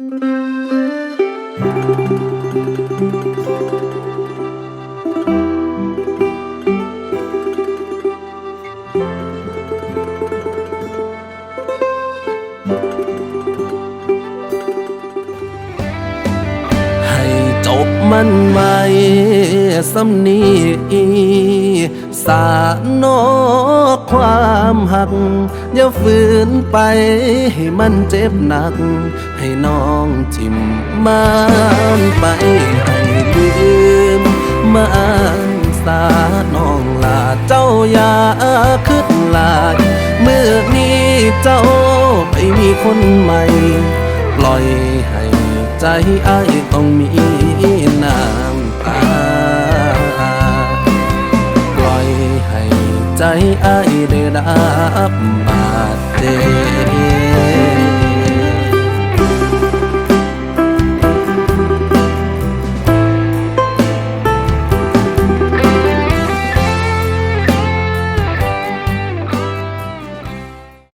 ให้จบมันไว้สำนีสานอก หัก อย่าฝืนไปให้มันเจ็บหนัก ให้น้องทิมมันไปให้ลืมมันสาน้องลาเจ้าอย่าคิดลายเมื่อนี้เจ้าไปมีคนใหม่ ปล่อยให้ใจอ้ายต้องมีน้ำตาปล่อยให้ ใจอ้ายได้รับบาดเจ็บ